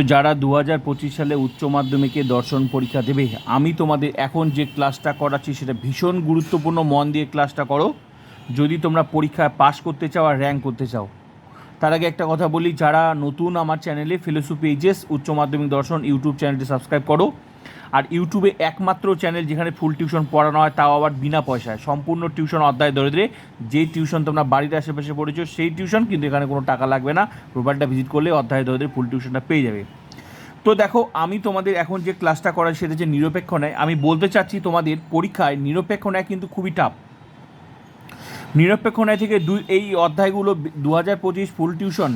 তো যারা দু হাজার পঁচিশ সালে উচ্চ মাধ্যমিকে দর্শন পরীক্ষা দেবে, আমি তোমাদের এখন যে ক্লাসটা করাচ্ছি সেটা ভীষণ গুরুত্বপূর্ণ, মন দিয়ে ক্লাসটা করো। যদি তোমরা পরীক্ষায় পাশ করতে চাও আর র্যাঙ্ক করতে চাও। তার আগে একটা কথা বলি, যারা নতুন আমার চ্যানেলে ফিলোসফি এইচএস উচ্চ মাধ্যমিক দর্শন ইউটিউব চ্যানেলটি সাবস্ক্রাইব করো। আর ইউটিউবে একমাত্র চ্যানেল যেখানে ফুল টিউশন পড়ানো হয়, তাও আবার বিনা পয়সায়। সম্পূর্ণ টিউশন অধ্যায় ধরে ধরে যেই টিউশন তোমরা বাড়ির আশেপাশে পড়েছো, সেই টিউশন কিন্তু এখানে কোনো টাকা লাগবে না। প্রোফাইলটা ভিজিট করলে অধ্যায় ধরে ধরে ফুল টিউশনটা পেয়ে যাবে। তো দেখো, আমি তোমাদের এখন যে ক্লাসটা করার সেটা যে নিরপেক্ষ নেয় আমি বলতে চাচ্ছি তোমাদের পরীক্ষায় নিরপেক্ষ নেয় কিন্তু খুবই টাফ নিরপেক্ষ নেয় থেকে দুই এই অধ্যায়গুলো দু হাজার পঁচিশ ফুল টিউশন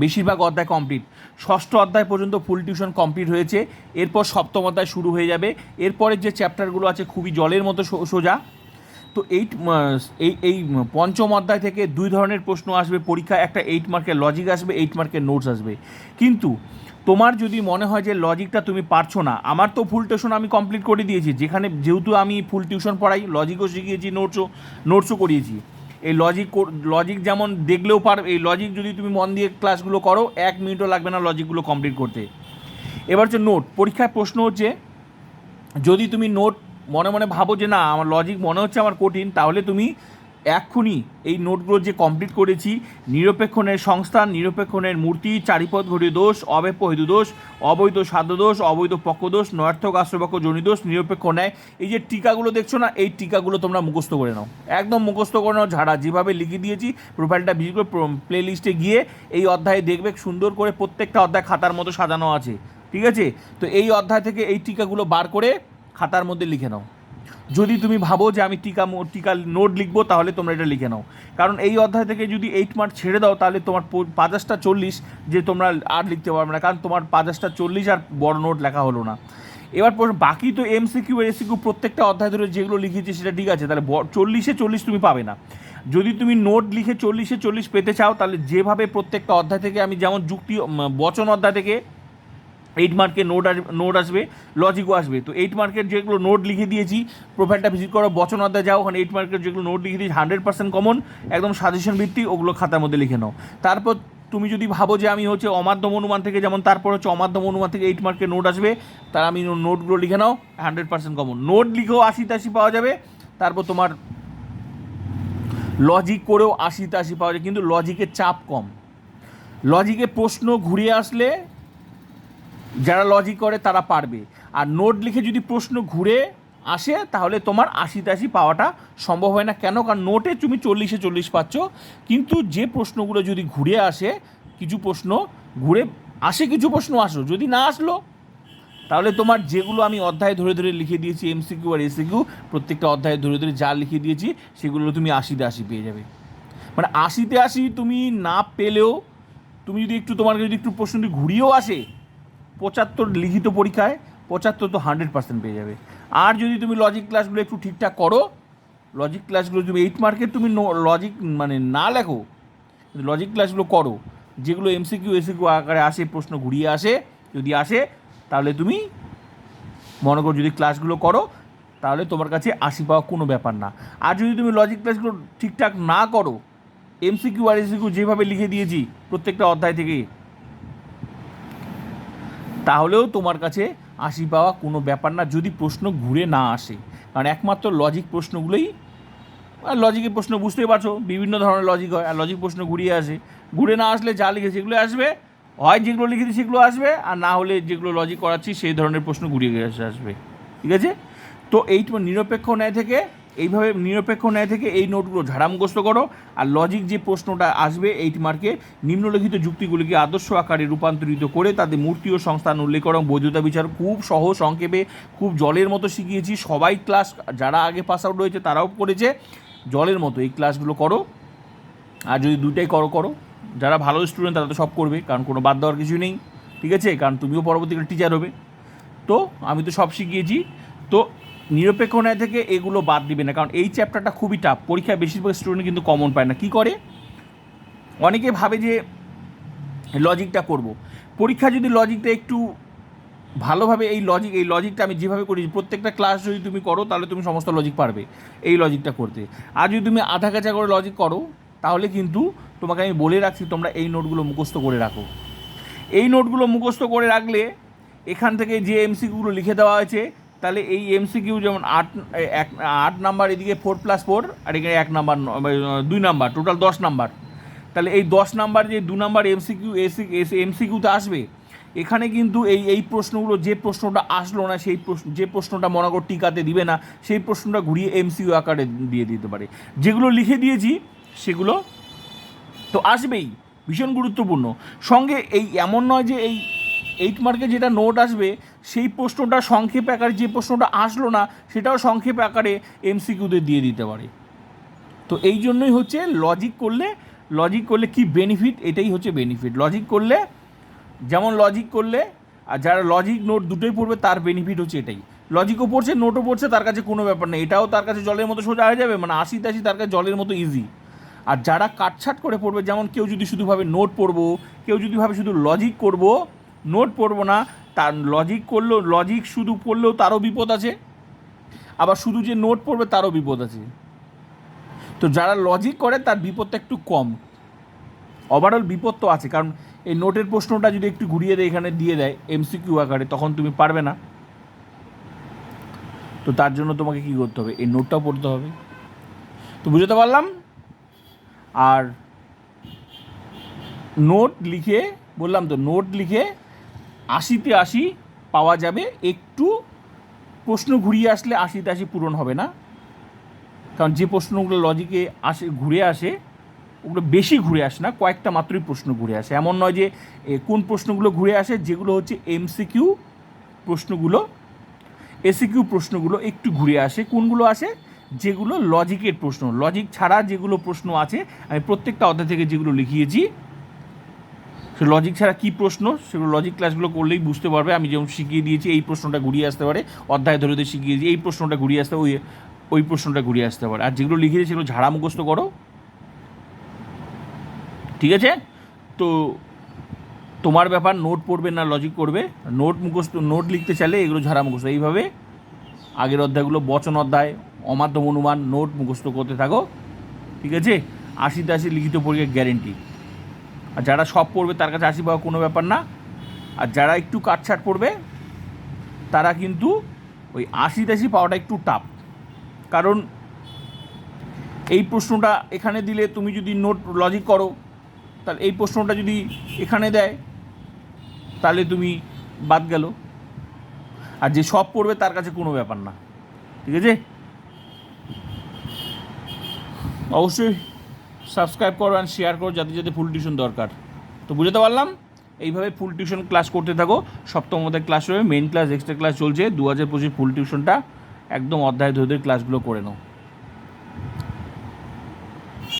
বেশিরভাগ অধ্যায় কমপ্লিট ষষ্ঠ অধ্যায় পর্যন্ত ফুল টিউশন কমপ্লিট হয়েছে। এরপর সপ্তম অধ্যায় শুরু হয়ে যাবে। এরপরের যে চ্যাপ্টারগুলো আছে, খুবই জলের মতো সোজা। তো এইট এই এই পঞ্চম অধ্যায় থেকে দুই ধরনের প্রশ্ন আসবে। পরীক্ষায় একটা এইট মার্কের লজিক আসবে এইট মার্কের নোটস আসবে। কিন্তু তোমার যদি মনে হয় যে লজিকটা তুমি পারছ না, আমার তো ফুল টিউশন আমি কমপ্লিট করে দিয়েছি। যেখানে যেহেতু আমি ফুল টিউশন পড়াই লজিকও শিখিয়েছি নোটসও নোটসও করিয়েছি। এই লজিক লজিক যেমন দেখলেও পার, এই লজিক যদি তুমি মন দিয়ে ক্লাসগুলো করো, এক মিনিটও লাগবে না লজিকগুলো কমপ্লিট করতে। এবার হচ্ছে নোট পরীক্ষার প্রশ্ন হচ্ছে, যদি তুমি নোট মনে মনে ভাবো যে না, আমার লজিক মনে হচ্ছে আমার কঠিন, তাহলে তুমি এক্ষুনি এই নোটগুলো যে কমপ্লিট করেছি, নিরপেক্ষণের সংস্থান, নিরপেক্ষণের মূর্তি, চারিপদ ঘটি দোষ, অবেপ্য হেতু দোষ, অবৈধ সাধ্য দোষ, অবৈধ পক্ষদোষ নয়ার্থক আশ্রপক্ষ জনি দোষ, নিরপেক্ষ ন্যায়। এই যে টিকাগুলো দেখছ না, এই টিকাগুলো তোমরা মুখস্থ করে নাও। একদম মুখস্থ করে নাও, ঝাড়া যেভাবে লিখে দিয়েছি প্রোফাইলটা ভিজিট করে প্লে লিস্টে গিয়ে এই অধ্যায়ে দেখবে, সুন্দর করে প্রত্যেকটা অধ্যায় খাতার মতো সাজানো আছে। ঠিক আছে? তো এই অধ্যায় থেকে এই টিকাগুলো বার করে খাতার মধ্যে লিখে নাও। যদি তুমি ভাবো যে আমি টিকা টিকা নোট লিখব, তাহলে তোমরা এটা লিখে নাও। কারণ এই অধ্যায় থেকে যদি এইট মার্ক ছেড়ে দাও, তাহলে তোমার পাঁচাশটা চল্লিশ যে তোমরা আর লিখতে পারবে না, কারণ তোমার পাঁচাশটা চল্লিশ আর বড় নোট লেখা হলো না। এবার বাকি তো এমসিকিউ আর এসিকিউ প্রত্যেকটা অধ্যায় ধরে যেগুলো লিখেছি সেটা ঠিক আছে, তাহলে চল্লিশে চল্লিশ তুমি পাবে না। যদি তুমি নোট লিখে চল্লিশে চল্লিশ পেতে চাও, তাহলে যেভাবে প্রত্যেকটা অধ্যায় থেকে আমি যেমন যুক্তি বচন অধ্যায় থেকে এইট মার্কের নোট আসবে নোট আসবে লজিকও আসবে। তো এইট মার্কের যেগুলো নোট লিখে দিয়েছি প্রোফাইলটা ভিজিট করো বচন অধ্যায় যাও, ওখানে এইট মার্কের যেগুলো নোট লিখে দিয়েছি হান্ড্রেড পার্সেন্ট কমন একদম সাজেশন ভিত্তিক, ওগুলো খাতার মধ্যে লিখে নাও। তারপর তুমি যদি ভাবো যে আমি হচ্ছে অমাধ্যম অনুমান থেকে যেমন, তারপর হচ্ছে অমাধ্যম অনুমান থেকে এইট মার্কের নোট আসবে তার আমি নোটগুলো লিখে নাও হান্ড্রেড পার্সেন্ট কমন নোট লিখেও আশি তাশি পাওয়া যাবে, তারপর তোমার লজিক করেও আশি তাশি পাওয়া যায় কিন্তু লজিকের চাপ কম। লজিকে প্রশ্ন ঘুরিয়ে আসলে যারা লজিক করে, তারা পারবে। আর নোট লিখে যদি প্রশ্ন ঘুরে আসে, তাহলে তোমার আশিতে আশি পাওয়াটা সম্ভব হয় না। কেন? কারণ নোটে তুমি চল্লিশে চল্লিশ পাচ্ছ। কিন্তু যে প্রশ্নগুলো যদি ঘুরে আসে, কিছু প্রশ্ন ঘুরে আসে, কিছু প্রশ্ন আসলো। যদি না আসলো, তাহলে তোমার যেগুলো আমি অধ্যায় ধরে ধরে লিখে দিয়েছি এমসিকিউ আর এসিকিউ প্রত্যেকটা অধ্যায় ধরে ধরে যা লিখে দিয়েছি, সেগুলো তুমি আশিতে আশি পেয়ে যাবে। মানে আশিতে আশি তুমি না পেলেও, তুমি যদি একটু তোমার যদি একটু প্রশ্নটি ঘুরিয়েও আসে পঁচাত্তর লিখিত পরীক্ষায় পঁচাত্তর তো হান্ড্রেড পার্সেন্ট পেয়ে যাবে। আর যদি তুমি লজিক ক্লাসগুলো একটু ঠিকঠাক করো লজিক ক্লাসগুলো তুমি এইট মার্কের তুমি লজিক মানে না লেখো লজিক ক্লাসগুলো করো, যেগুলো এমসিকিউ এসিকিউ আকারে আসে, প্রশ্ন ঘুরিয়ে আসে, যদি আসে, তাহলে তুমি মনে করো যদি ক্লাসগুলো করো, তাহলে তোমার কাছে আশি পাওয়া কোনো ব্যাপার না। আর যদি তুমি লজিক ক্লাসগুলো ঠিকঠাক না করো এমসিকিউ আর এসিকিউ যেভাবে লিখে দিয়েছি, প্রত্যেকটা অধ্যায় থেকে তাহলেও তোমার কাছে আশি পাওয়া কোনো ব্যাপার না যদি প্রশ্ন ঘুরে না আসে। কারণ একমাত্র লজিক প্রশ্নগুলোই আর লজিকের প্রশ্ন বুঝতেই পারছ, বিভিন্ন ধরনের লজিক হয়, আর লজিক প্রশ্ন ঘুরিয়ে আসে। ঘুরে না আসলে যা লিখে সেগুলো আসবে, হয় যেগুলো লিখেছি সেগুলো আসবে, আর না হলে যেগুলো লজিক করাচ্ছি সেই ধরনের প্রশ্ন ঘুরিয়ে আসবে। ঠিক আছে? তো এই তোমার নিরপেক্ষ ন্যায় থেকে এইভাবে নিরপেক্ষ ন্যায় থেকে এই নোটগুলো ঝাড়া মুখস্থ করো আর লজিক যে প্রশ্নটা আসবে এইট মার্কে নিম্নলিখিত যুক্তিগুলিকে আদর্শ আকারে রূপান্তরিত করে তাদের মূর্তি ও সংস্থান উল্লেখ করো। বৈধতা বিচার খুব সহজ সংক্ষেপে, খুব জলের মতো শিখিয়েছি। সবাই ক্লাস যারা আগে পাস আউট হয়েছে তারাও করেছে। জলের মতো এই ক্লাসগুলো করো। আর যদি দুইটাই করো করো। যারা ভালো স্টুডেন্ট তারা তো সব করবে, কারণ কোনো বাদ দেওয়ার কিছু নেই। ঠিক আছে? কারণ তুমিও পরবর্তীকালে টিচার হবে। তো, আমি তো সব শিখিয়েছি। তো নিরপেক্ষ ন্যায় থেকে এগুলো বাদ দিবে না, কারণ এই চ্যাপ্টারটা খুবই টাফ পরীক্ষায় বেশিরভাগ স্টুডেন্ট কিন্তু কমন পায় না। কি করে? অনেকে ভাবে যে লজিকটা করব। পরীক্ষা যদি লজিকটা একটু ভালোভাবে, এই লজিক এই লজিকটা আমি যেভাবে করি, প্রত্যেকটা ক্লাস যদি তুমি করো, তাহলে তুমি সমস্ত লজিক পারবে এই লজিকটা করতে। আর যদি তুমি আধা কাঁচা করে লজিক করো, তাহলে কিন্তু তোমাকে আমি বলে রাখছি, তোমরা এই নোটগুলো মুখস্থ করে রাখো। এই নোটগুলো মুখস্থ করে রাখলে, এখান থেকে যে এমসিকিউগুলো লিখে দেওয়া হয়েছে তাহলে এই এমসিকিউ যেমন আট এক, আট নাম্বার এদিকে ফোর প্লাস ফোর আর এখানে এক নাম্বার দুই নাম্বার টোটাল দশ নাম্বার। তাহলে এই দশ নাম্বার যে দু নাম্বার এমসিকিউ এসি এমসিকিউতে আসবে, এখানে কিন্তু এই এই প্রশ্নগুলো, যে প্রশ্নটা আসলো না, সেই প্রশ্ন, যে প্রশ্নটা মনে করো টিকাতে দিবে না, সেই প্রশ্নটা ঘুরিয়ে এমসিউ আকারে দিয়ে দিতে পারে। যেগুলো লিখে দিয়েছি, সেগুলো তো আসবেই, ভীষণ গুরুত্বপূর্ণ। সঙ্গে এই, এমন নয় যে এই এইট মার্কে যেটা নোট আসবে, সেই প্রশ্নটা সংক্ষেপ আকারে, যে প্রশ্নটা আসলো না, সেটাও সংক্ষেপ আকারে এমসিকিউতে দিয়ে দিতে পারে। তো এই জন্যই হচ্ছে লজিক করলে লজিক করলে কি বেনিফিট এটাই হচ্ছে বেনিফিট লজিক করলে, যেমন লজিক করলে, আর যারা লজিক নোট দুটোই পড়বে, তার বেনিফিট হচ্ছে এটাই। লজিকও পড়ছে নোটও পড়ছে, তার কাছে কোনো ব্যাপার নেই। এটাও তার কাছে জলের মতো সোজা হয়ে যাবে মানে আশি তাশি তার কাছে জলের মতো ইজি আর যারা কাটছাট করে পড়বে, যেমন কেউ যদি শুধু ভাবে নোট পড়ব, কেউ যদি ভাবে শুধু লজিক করব নোট পড়ব না, তার লজিক করলেও লজিক শুধু পড়লেও তারও বিপদ আছে। আবার শুধু যে নোট পড়বে তারও বিপদ আছে। তো যারা লজিক করে, তার বিপদটা একটু কম। ওভারঅল বিপদ তো আছে, কারণ এই নোটের প্রশ্নটা যদি একটু ঘুরিয়ে দেয়, এখানে দিয়ে দেয় এমসিকিউ আকারে, তখন তুমি পারবে না। তো তার জন্য তোমাকে কি করতে হবে? এই নোটটাও পড়তে হবে। তো বুঝতে পারলাম? আর নোট লিখে, বললাম তো, নোট লিখে আশিতে আশি পাওয়া যাবে। একটু প্রশ্ন ঘুরিয়ে আসলে আশিতে আশি পূরণ হবে না। কারণ যে প্রশ্নগুলো লজিকে আসে, ঘুরে আসে, ওগুলো বেশি ঘুরে আসে না, কয়েকটা মাত্রই প্রশ্ন ঘুরে আসে। এমন নয় যে কোন প্রশ্নগুলো ঘুরে আসে, যেগুলো হচ্ছে এমসিকিউ প্রশ্নগুলো এসিকিউ প্রশ্নগুলো একটু ঘুরে আসে। কোনগুলো আসে? যেগুলো লজিকের প্রশ্ন। লজিক ছাড়া যেগুলো প্রশ্ন আছে, আমি প্রত্যেকটা অধ্যায় থেকে যেগুলো লিখিয়েছি সে লজিক ছাড়া কী প্রশ্ন? সেগুলো লজিক ক্লাসগুলো করলেই বুঝতে পারবে। আমি যেমন শিখিয়ে দিয়েছি, এই প্রশ্নটা ঘুরিয়ে আসতে পারে। অধ্যায় ধরে ধরে শিখিয়েছি এই প্রশ্নটা ঘুরিয়ে আসতে ওই ওই প্রশ্নটা ঘুরিয়ে আসতে পারে। আর যেগুলো লিখেছি সেগুলো ঝাড়া মুখস্থ করো। ঠিক আছে? তো তোমার ব্যাপার নোট পড়বে না লজিক করবে। নোট মুখস্থ নোট লিখতে চাইলে এগুলো ঝাড়া মুখস্থ। এইভাবে আগের অধ্যায়গুলো, বচন অধ্যায়, অমাধ্যম অনুমান নোট মুখস্থ করতে থাকো। ঠিক আছে? আশিতে আশি লিখিত পরীক্ষা গ্যারেন্টি আর যারা সব পড়বে তার কাছে আশি পাওয়া কোনো ব্যাপার না। আর যারা একটু কাটছাট পড়বে, তারা কিন্তু ওই আশি তাশি পাওয়াটা একটু টাফ কারণ এই প্রশ্নটা এখানে দিলে তুমি যদি নোট লজিক করো, তাহলে এই প্রশ্নটা যদি এখানে দেয়, তাহলে তুমি বাদ গেল। আর যে সব পড়বে তার কাছে কোনো ব্যাপার না। ঠিক আছে? অবশ্যই। সাবস্ক্রাইব করো অ্যান্ড শেয়ার করো, যাতে যাতে ফুল টিউশন দরকার। তো বুঝতে পারলাম? এইভাবে ফুল টিউশন ক্লাস করতে থাকো। সপ্তম অধ্যায় ক্লাস হবে মেন ক্লাস এক্সট্রা ক্লাস চলছে। দু হাজার পঁচিশ ফুল টিউশনটা একদম অধ্যায় ধরে ধরে ক্লাসগুলো করে নাও।